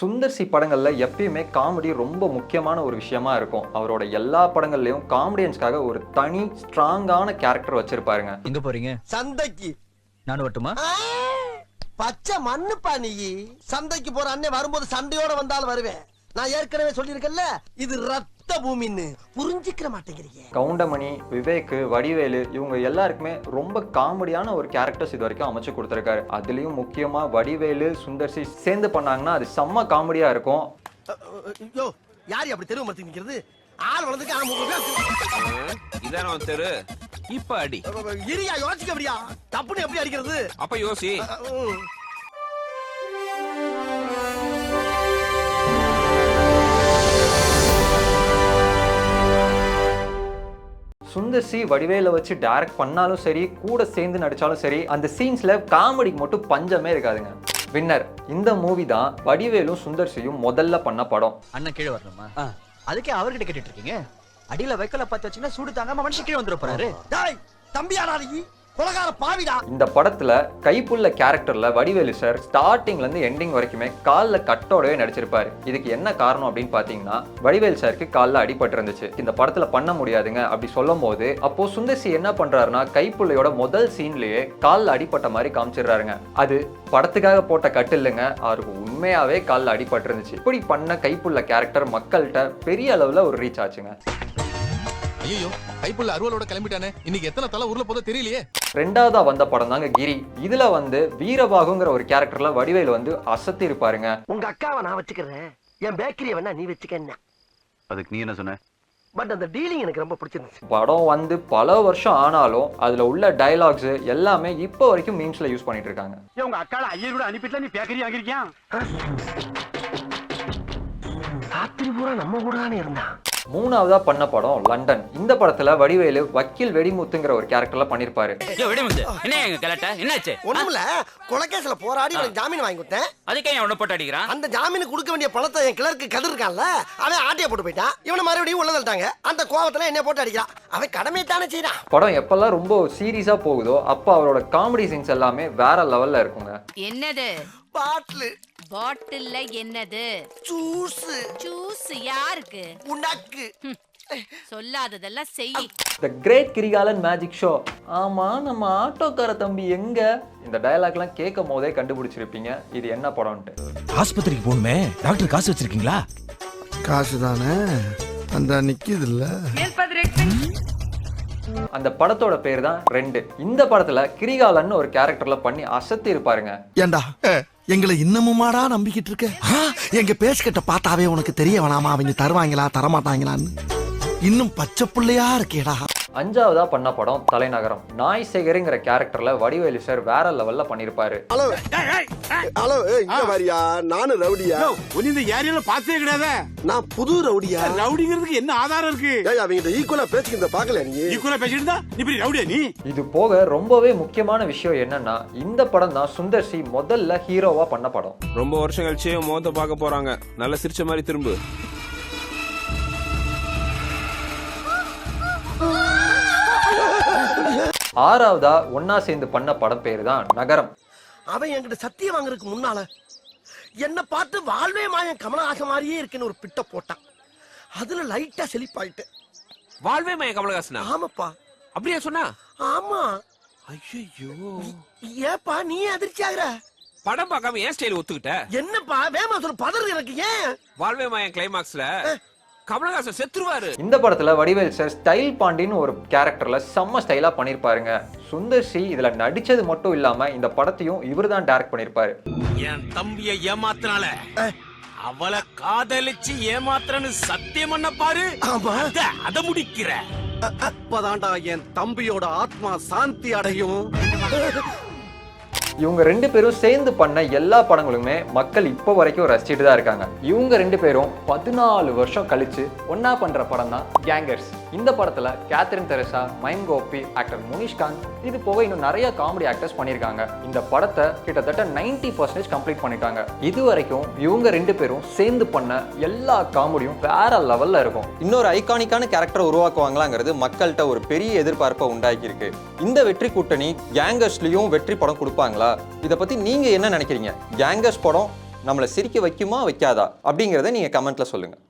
Sundar C படங்கள்ல எப்பயுமே comedy ரொம்ப முக்கியமான ஒரு விஷயமா இருக்கும். அவரோட எல்லா படங்கள்லயும் காமெடியன்ஸ்க்காக ஒரு தனி ஸ்ட்ராங்கான கேரக்டர் வச்சிருப்பாருங்க. எங்க போறீங்க? சந்தைக்கு. நானும் வரட்டுமா? ஆ, பச்சை மண்ணுப்பா நீ. சந்தைக்கு போற அண்ணன் வரும்போது சண்டையோட வந்தாலும் வருவேன். நான் ஏற்கனவே சொல்லியிருக்கேன்ல இது ரத்த பூமின்னு புரிஞ்சுக்கிற மாட்டேங்கிறீங்க. கவுண்டமணி விவேக் வடிவேலு இவங்க எல்லாருக்குமே ரொம்ப காமெடியான ஒரு கேரக்டர்ஸ் இது வரைக்கும் அமைச்சு கொடுத்துருக்காரு. அதுலயும் முக்கியமா வடிவேலு சுந்தர் சி சேர்ந்து பண்ணாங்கன்னா அது செம்ம காமெடியா இருக்கும். யோ யார் அப்படி தெருவு மரத்துக்கு நிக்கிறது? ஆள் வளர்ந்துக்கு ஆ, முப்பது இதான தெரு? இப்ப அடி. இரியா யோசிக்க அப்படியா தப்புன்னு எப்படி அடிக்கிறது? அப்ப யோசி. சுந்தர் சி வடிவேல வச்சு டைரக்ட் பண்ணாலும் சரி கூட சேர்ந்து நடிச்சாலும் சரி அந்த சீன்ஸ்ல காமெடிக்கு மட்டும் பஞ்சமே இருக்காதுங்க. வின்னர் இந்த மூவி தான் வடிவேலும் சுந்தர் சியும் முதல்ல பண்ண படம். அண்ணன் கீழே வரணுமா? அதுக்கே அவர்கிட்ட கேட்டுட்டு இருக்கீங்க? அடியில வைக்கல பார்த்து வச்சீங்கன்னா சூடு தாங்காம மனுஷன் கீழே வந்துட போறாரு. டேய் தம்பியாடா நீ? கொலகார பாவிடா. இந்த படத்துல கைப்புள்ள கேரக்டர்ல வடிவேலு சார் ஸ்டார்டிங்ல இருந்து எண்டிங் வரைக்குமே கால்ல கட்டோடவே நடிச்சிருப்பாரு. இதுக்கு என்ன காரணம் அப்படின்னு பாத்தீங்கன்னா வடிவேல் சாருக்கு கால்ல அடிபட்டு இருந்துச்சு இந்த படத்துல பண்ண முடியாதுங்க அப்படி சொல்லும் போது அப்போ சுந்தர்சி என்ன பண்றாருன்னா கைப்புள்ளையோட முதல் சீன்லயே கால்ல அடிபட்ட மாதிரி காமிச்சிடுறாருங்க. அது படத்துக்காக போட்ட கட்டு இல்லைங்க அவருக்கு உண்மையாவே கால்ல அடிபட்டு இருந்துச்சு இப்படி பண்ண கைப்புள்ள கேரக்டர் மக்கள்கிட்ட பெரிய அளவுல ஒரு ரீச் ஆச்சுங்க. ஐயோ கைப்புள்ள அருவலோட கிளம்பிட்டானே. இன்னைக்கு எத்தனை தலை ஊர்ல போதோ தெரியலையே. ரெண்டாவதா வந்த படம் தாங்க கிரி. இதுல வந்து வீரபாகுங்கிற ஒரு கேரக்டர்ல வடிவேலு வந்து அசத்தி இருப்பாருங்க. உங்க அக்காவை நான் வச்சுக்கிறேன். என் பேக்கரியை வேணா நீ வச்சுக்க அதுக்கு நீ என்ன சொன்ன? பட் அந்த டீலிங் எனக்கு ரொம்ப பிடிச்சிருந்துச்சு. படம் வந்து பல வருஷம் ஆனாலும் அதுல உள்ள டயலாக்ஸ் எல்லாமே இப்போ வரைக்கும் மீம்ஸ்ல யூஸ் பண்ணிட்டு இருக்காங்க உங்க அக்கால ஐயர் கூட அனுப்பிட்டுல நீ பேக்கரி வாங்கிருக்கியா ராத்திரி பூரா நம்ம கூட தானே இருந்தான். மூணாவதா பண்ண படம் லண்டன். இந்த படத்துல வடிவேலு வக்கீல் வெடிமுத்துங்கிற ஒரு கேரக்டர்ல ஒண்ணுமில்ல. கொலைகேஸ்ல போராடி ஜாமீன் வாங்கி கொடுத்தேன். அதுக்கே அவனை போட்டு அடிக்கிறான். அந்த ஜாமீனுக்கு கொடுக்க வேண்டிய பணத்தை என் கிளர்க்கு கதிர் இருக்கான்ல அவன் ஆட்டிய போட்டு போயிட்டான். இவனை மறுபடியும் உள்ள தள்ளிட்டாங்க. அந்த கோவத்துல என்ன போட்டு அடிக்கிறான். அவன் கடமை தானே செய்யறான் படம் எப்பெல்லாம் ரொம்ப சீரியஸா போகுதோ அப்போ அவரோட காமெடி சீன்ஸ் எல்லாமே வேற லெவல்ல இருக்குங்க. என்னது? பாட்டிலு. பாட்டில்ல என்னது? ஜூஸ். ஜூஸ் யாருக்கு? உனக்கு. சொல்லாததெல்லாம் செய். The great Kirikalan magic show. ஆமா நம்ம ஆட்டோக்கார தம்பி எங்க? இந்த டயலாக்லாம் கேட்கும் போதே கண்டுபிடிச்சிருப்பீங்க. இது என்ன படம்ன்ட்டு. ஆஸ்பத்திரிக்கு போகணுமே. டாக்டர் காசு வச்சிருக்கீங்களா? காசு தானே. அந்த நிக்குது இல்ல அந்த படத்தோட பேர் தான் ரெண்டு. இந்த படத்துல கிரிகாலன் ஒரு கேரக்டர்ல பண்ணி அசத்தி இருப்பாருங்க. ஏண்டா? எங்களை இன்னமுமாடா நம்பிக்கிட்டு இருக்க? எங்க பேசிக்கிட்ட பார்த்தாவே உனக்கு தெரிய வேணாமா? அவங்க தருவாங்களா தரமாட்டாங்களான்னு? இன்னும் பச்சை புள்ளையா இருக்கேடா. அஞ்சாவதா பண்ண படம் தலைநகரம். நாய் சேகருங்கிற கேரக்டர்ல வடிவேலு சார் வேற லெவல்ல பண்ணிருப்பாரு. ஹலோ. ஹலோ இங்க வரியா? நானும் ரவுடியா? இந்த ஏரியால பார்த்தே கிடையாதே. நான் புது ரவுடியா? ரவுடிங்கிறதுக்கு என்ன ஆதாரம் இருக்கு? ஏய் அவங்க ஈக்குவலா பேசிக்கிட்ட பாக்கல நீ? ஈக்குவலா பேசிட்டு பெரிய ரவுடியா நீ? இது போக ரொம்பவே முக்கியமான விஷயம் என்னன்னா இந்த படம் தான் சுந்தர் சி முதல்ல ஹீரோவா பண்ண படம். ரொம்ப வருஷம் கழிச்சு முகத்தை பார்க்க போறாங்க. நல்ல சிரிச்ச மாதிரி திரும்பு. ஆறாவதா ஒன்னா சேர்ந்து பண்ண படம் பேரு தான் நகரம். அவன் என்கிட்ட சத்தியம் வாங்குறதுக்கு முன்னால என்ன பார்த்து வாழ்வே மாயன் கமலஹாசன் மாதிரியே இருக்குன்னு ஒரு பிட்ட போட்டான். அதுல லைட்டா செழிப்பாயிட்டேன் வாழ்வே மய கமலஹாசனா? ஆமாப்பா. அப்படியா சொன்னா? ஆமா. ஐயோ ஏப்பா நீ அதிர்ச்சி ஆகுற? படம் பார்க்காம ஏன் ஸ்டைல் ஒத்துக்கிட்ட? என்னப்பா வேமா சொல்லு பதறு எனக்கு ஏன்? வாழ்வே மயம் கிளைமாக்ஸ்ல கமலஹாசன் செத்துருவாரு. இந்த படத்துல வடிவேல் சார் ஸ்டைல் பாண்டின்னு ஒரு கேரக்டர்ல செம்ம ஸ்டைலா பண்ணிருப்பாருங்க. சுந்தர் சி இதுல நடிச்சது மட்டும் இல்லாம இந்த படத்தையும் இவர் தான் டைரக்ட் பண்ணிருப்பாரு. என் தம்பிய ஏமாத்தினால அவளை காதலிச்சு ஏமாத்துறன்னு சத்தியம் பண்ண பாரு. ஆமா. அத- அத முடிக்கிற. அப்பதான்டா என் தம்பியோட ஆத்மா சாந்தி அடையும். இவங்க ரெண்டு பேரும் சேர்ந்து பண்ண எல்லா படங்களுமே மக்கள் இப்போ வரைக்கும் ரசிச்சுட்டு தான் இருக்காங்க. இவங்க ரெண்டு பேரும் பதினாலு வருஷம் கழிச்சு ஒன்னா பண்ற படம் தான் கேங்கர்ஸ் இந்த படத்துல Catherine Tresa mime Gopi actor Munishkanth இது போக இன்னும் நிறைய காமெடி ஆக்டர்ஸ் பண்ணியிருக்காங்க. இந்த படத்தை கிட்டத்தட்ட 90% பர்சன்டேஜ் கம்ப்ளீட் பண்ணிட்டாங்க. இது வரைக்கும் இவங்க ரெண்டு பேரும் சேர்ந்து பண்ண எல்லா காமெடியும் வேற லெவல்ல இருக்கும். இன்னொரு ஐகானிக்கான கேரக்டர் உருவாக்குவாங்களாங்கிறது மக்கள்கிட்ட ஒரு பெரிய எதிர்பார்ப்பை உண்டாக்கி இருக்கு இந்த வெற்றி கூட்டணி கேங்கர்ஸ்லயும் வெற்றி படம் கொடுப்பாங்களா? இதை பத்தி நீங்க என்ன நினைக்கிறீங்க? கேங்கர்ஸ் படம் நம்மளை சிரிக்க வைக்குமா வைக்காதா? அப்படிங்கிறத நீங்கள் கமெண்ட்டில் சொல்லுங்கள்